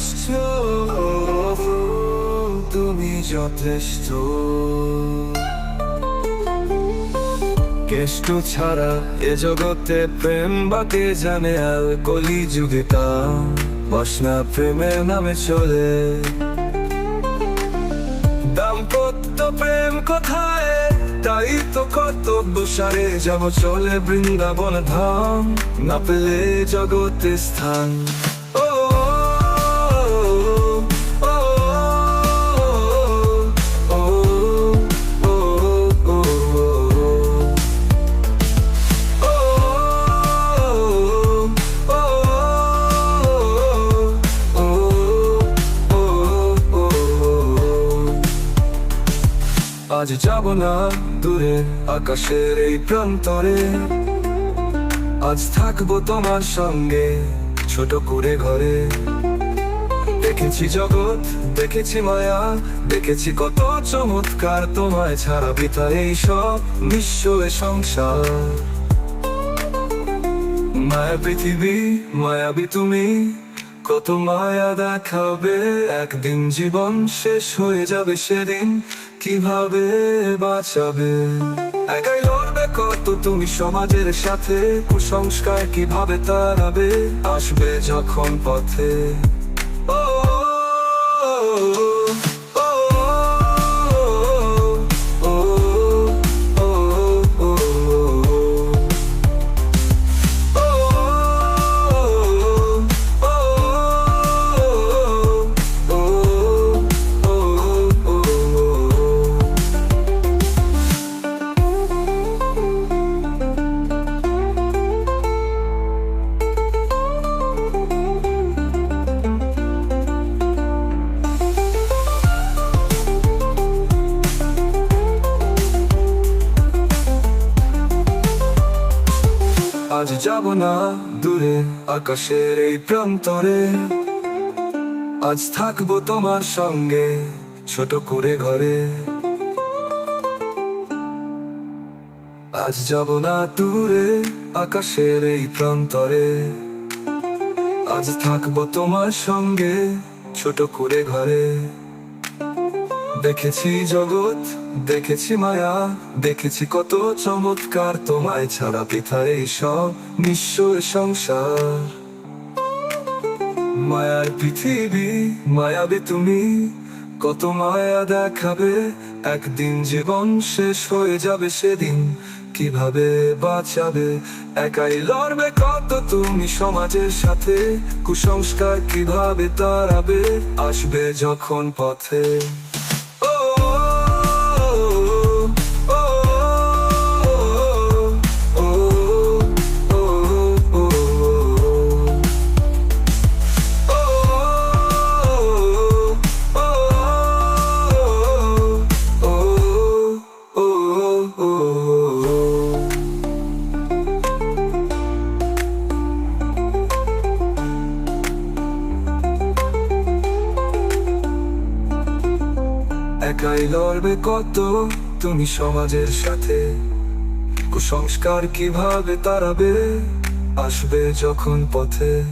যথেষ্ট, তুমি যথেষ্ট। কেষ্ট ছাড়া এ জগতে প্রেম বাকে জানে আর কলি যুগে তা প্রেমের নামে চলে। দাম্পত্য প্রেম কোথায়? তাই তো কত সারে যাব চলে বৃন্দাবন ধাম না পেলে জগতে স্থান। আজ যাব না দূরে, আকাশের এই প্রান্তরে। আজ থাকব তোমার সঙ্গে, ছোট করে ঘরে। দেখেছি জগৎ, দেখেছি মায়া, দেখেছি কত চমৎকার তোমায় ছাড়া বিতা এই সব বিশ্ব সংসার। মায়া পৃথিবী, মায়াবী তুমি কত মায়া দেখাবে? একদিন জীবন শেষ হয়ে যাবে সেদিন। কীভাবে বাঁচাবে? একাই লড়বে কত তুমি সমাজের সাথে? কুসংস্কার কীভাবে তাড়াবে? আসবে যখন পথে। ও, আজ যাব না দূরে, আকাশের এই প্রান্তরে। আজ থাকব তোমার সঙ্গে ছোট করে ঘরে। আজ যাব না দূরে, আকাশের এই প্রান্তরে। আজ থাকব তোমার সঙ্গে ছোট করে ঘরে। দেখেছি জগৎ, দেখেছি মায়া, দেখেছি কত চমৎকার। তোমায় ছাড়া পিতা এই সব নিঃস্বর সংসার। মায়ার পৃথিবী, মায়াবে তুমি, কত মায়া দেখাবে? একদিন জীবন শেষ হয়ে যাবে সেদিন, কীভাবে বাঁচাবে? একাই লড়বে কত তুমি সমাজের সাথে, কুসংস্কার কীভাবে তাড়াবে? আসবে যখন পথে। একাই লড়বে কত তুমি সমাজের সাথে? কুসংস্কার কীভাবে তাড়াবে আসবে যখন পথে।